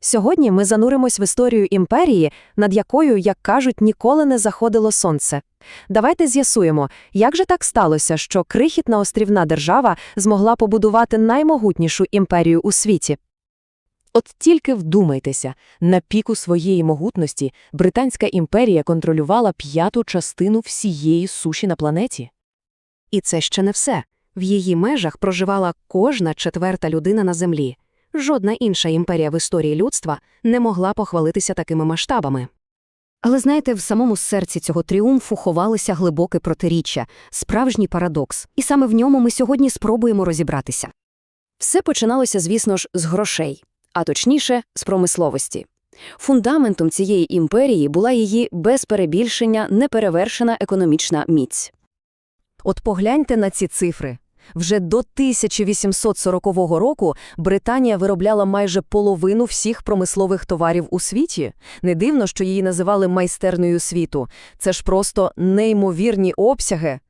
Сьогодні ми зануримось в історію імперії, над якою, як кажуть, ніколи не заходило сонце. Давайте з'ясуємо, як же так сталося, що крихітна острівна держава змогла побудувати наймогутнішу імперію у світі. От тільки вдумайтеся, на піку своєї могутності Британська імперія контролювала п'яту частину всієї суші на планеті. І це ще не все. В її межах проживала кожна четверта людина на землі. Жодна інша імперія в історії людства не могла похвалитися такими масштабами. Але знаєте, в самому серці цього тріумфу ховалося глибоке протиріччя, справжній парадокс, і саме в ньому ми сьогодні спробуємо розібратися. Все починалося, звісно ж, з грошей, а точніше, з промисловості. Фундаментом цієї імперії була її без перебільшення неперевершена економічна міць. От погляньте на ці цифри. Вже до 1840 року Британія виробляла майже половину всіх промислових товарів у світі. Не дивно, що її називали майстерною світу. Це ж просто неймовірні обсяги.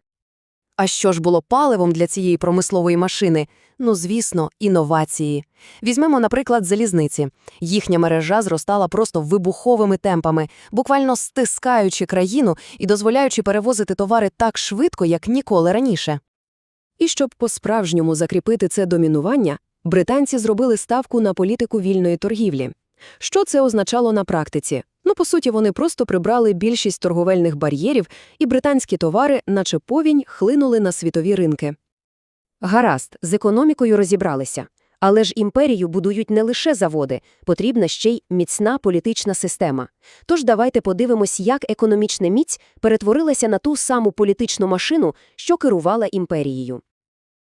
А що ж було паливом для цієї промислової машини? Ну, звісно, інновації. Візьмемо, наприклад, залізниці. Їхня мережа зростала просто вибуховими темпами, буквально стискаючи країну і дозволяючи перевозити товари так швидко, як ніколи раніше. І щоб по-справжньому закріпити це домінування, британці зробили ставку на політику вільної торгівлі. Що це означало на практиці? Ну, по суті, вони просто прибрали більшість торговельних бар'єрів, і британські товари, наче повінь, хлинули на світові ринки. Гаразд, з економікою розібралися. Але ж імперію будують не лише заводи, потрібна ще й міцна політична система. Тож давайте подивимось, як економічна міць перетворилася на ту саму політичну машину, що керувала імперією.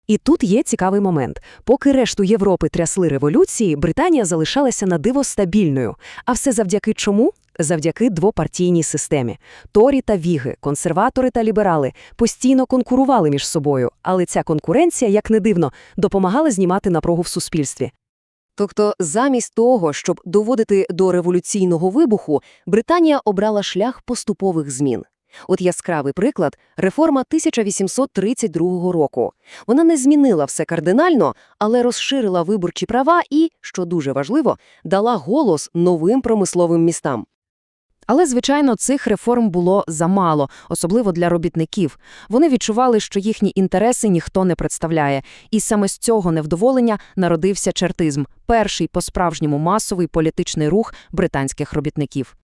І тут є цікавий момент. Поки решту Європи трясли революції, Британія залишалася на диво стабільною. А все завдяки чому? Завдяки двопартійній системі. Торі та Віги, консерватори та ліберали постійно конкурували між собою, але ця конкуренція, як не дивно, допомагала знімати напругу в суспільстві. Тобто, замість того, щоб доводити до революційного вибуху, Британія обрала шлях поступових змін. От яскравий приклад – реформа 1832 року. Вона не змінила все кардинально, але розширила виборчі права і, що дуже важливо, дала голос новим промисловим містам. Але, звичайно, цих реформ було замало, особливо для робітників. Вони відчували, що їхні інтереси ніхто не представляє, і саме з цього невдоволення народився чертизм – перший по-справжньому масовий політичний рух британських робітників.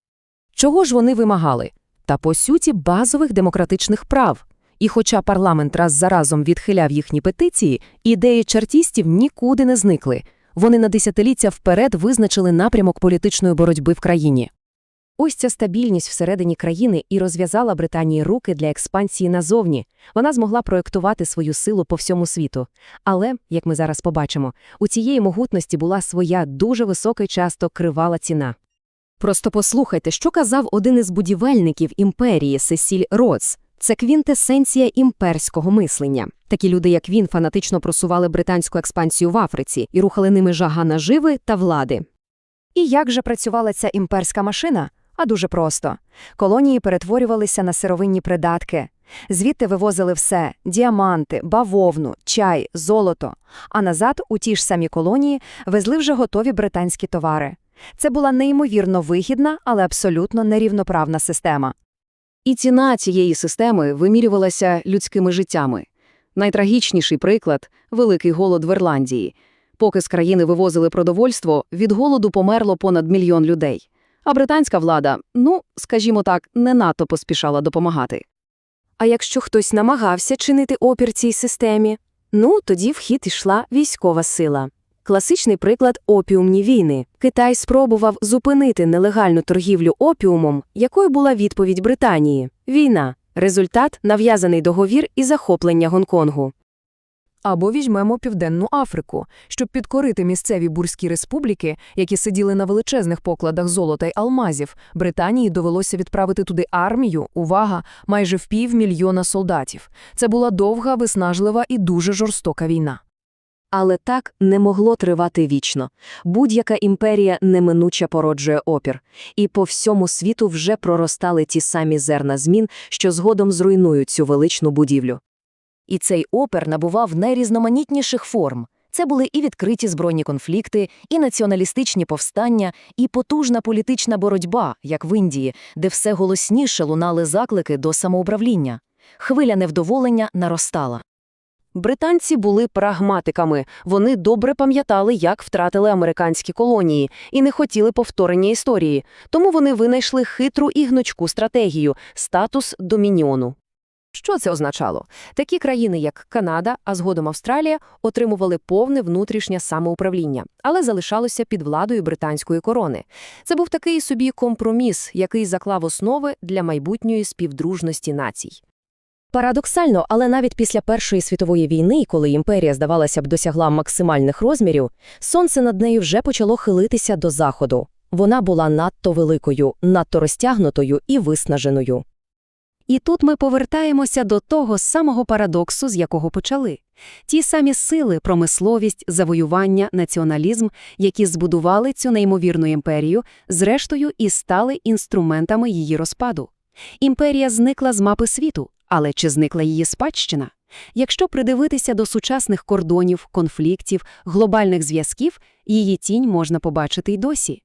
Чого ж вони вимагали? Та, по суті, базових демократичних прав. І хоча парламент раз за разом відхиляв їхні петиції, ідеї чартістів нікуди не зникли. Вони на десятиліття вперед визначили напрямок політичної боротьби в країні. Ось ця стабільність всередині країни і розв'язала Британії руки для експансії назовні. Вона змогла проєктувати свою силу по всьому світу. Але, як ми зараз побачимо, у цієї могутності була своя дуже висока часто кривала ціна. Просто послухайте, що казав один із будівельників імперії Сесіль Роц. Це квінтесенція імперського мислення. Такі люди, як він, фанатично просували британську експансію в Африці і рухали ними жага наживи та влади. І як же працювала ця імперська машина? А дуже просто. Колонії перетворювалися на сировинні придатки. Звідти вивозили все – діаманти, бавовну, чай, золото. А назад у ті ж самі колонії везли вже готові британські товари. Це була неймовірно вигідна, але абсолютно нерівноправна система. І ціна цієї системи вимірювалася людськими життями. Найтрагічніший приклад – великий голод в Ірландії. Поки з країни вивозили продовольство, від голоду померло понад мільйон людей. А британська влада, ну, скажімо так, не надто поспішала допомагати. А якщо хтось намагався чинити опір цій системі, ну, тоді в хід йшла військова сила. Класичний приклад опіумні війни. Китай спробував зупинити нелегальну торгівлю опіумом, якою була відповідь Британії – війна. Результат – нав'язаний договір і захоплення Гонконгу. Або візьмемо Південну Африку, щоб підкорити місцеві бурські республіки, які сиділи на величезних покладах золота й алмазів, Британії довелося відправити туди армію, увага, майже в півмільйона солдатів. Це була довга, виснажлива і дуже жорстока війна. Але так не могло тривати вічно. Будь-яка імперія неминуче породжує опір. І по всьому світу вже проростали ті самі зерна змін, що згодом зруйнують цю величну будівлю. І цей опір набував найрізноманітніших форм. Це були і відкриті збройні конфлікти, і націоналістичні повстання, і потужна політична боротьба, як в Індії, де все голосніше лунали заклики до самоуправління. Хвиля невдоволення наростала. Британці були прагматиками. Вони добре пам'ятали, як втратили американські колонії, і не хотіли повторення історії. Тому вони винайшли хитру і гнучку стратегію – статус домініону. Що це означало? Такі країни, як Канада, а згодом Австралія, отримували повне внутрішнє самоуправління, але залишалося під владою британської корони. Це був такий собі компроміс, який заклав основи для майбутньої співдружності націй. Парадоксально, але навіть після Першої світової війни, коли імперія, здавалося б, досягла максимальних розмірів, сонце над нею вже почало хилитися до заходу. Вона була надто великою, надто розтягнутою і виснаженою. І тут ми повертаємося до того самого парадоксу, з якого почали. Ті самі сили, промисловість, завоювання, націоналізм, які збудували цю неймовірну імперію, зрештою і стали інструментами її розпаду. Імперія зникла з мапи світу, але чи зникла її спадщина? Якщо придивитися до сучасних кордонів, конфліктів, глобальних зв'язків, її тінь можна побачити й досі.